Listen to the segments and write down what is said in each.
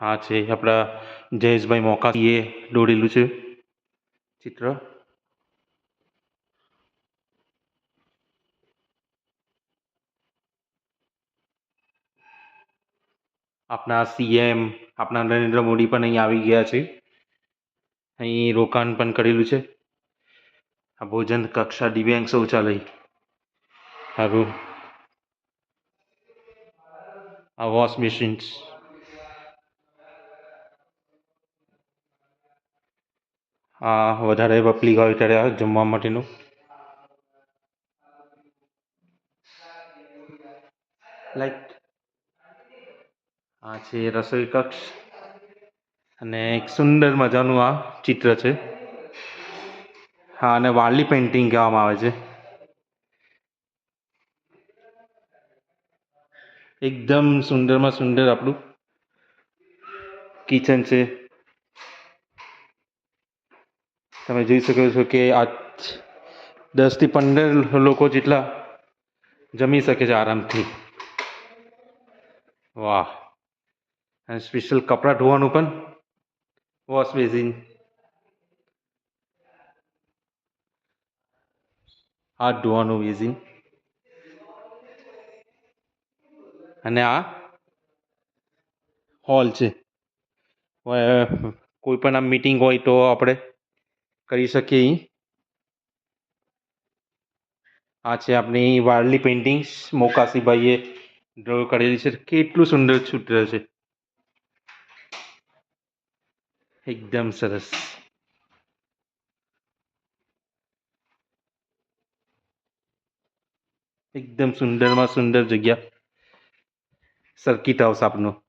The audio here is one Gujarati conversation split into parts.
આ છે. આપણા જયેશભાઈ મોકાસીએ દોરેલું છે ચિત્ર. આપણા સીએમ આપણા નરેન્દ્ર મોદી પણ અહીં આવી ગયા છે. અહીં રોકાણ પણ કરેલું છે. આ ભોજન કક્ષા દિવ્યાંગ શૌચાલય. સારું આ વોશ મશીન્સ આ વધારે પબ્લિક હોય ત્યારે જમવા માટેનું. લાઈક આ છે રસોઈ કક્ષ. અને એક સુંદર મજાનું આ ચિત્ર છે. હા, અને વારલી પેઇન્ટિંગ કહેવામાં આવે છે. એકદમ સુંદરમાં સુંદર આપણું કિચન છે. તમે જોઈ શકો છો કે આ દસથી પંદર લોકો જેટલા જમી શકે છે આરામથી. વાહ. અને સ્પેશિયલ કપડાં ધોવાનું પણ વોશ બેસિન હાથ ધોવાનું બેસિન અને આ હોલ છે. કોઈ પણ આમ મિટિંગ હોય તો આપણે કરી શકીએ અહીં આ છે આપણી વારલી પેઇન્ટિંગ્સ મોકાસીભાઈએ ડ્રો કરેલી છે કેટલું સુંદર ચિત્ર છે એકદમ સરસ એકદમ સુંદરમાં સુંદર જગ્યા સર્કિટ હાઉસ આપનું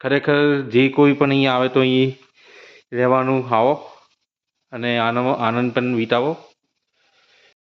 ખરેખર જે કોઈ પણ અહીં આવે તો અહીં રહેવાનું, આવો. અને આનો આનંદ પણ વિતાવો.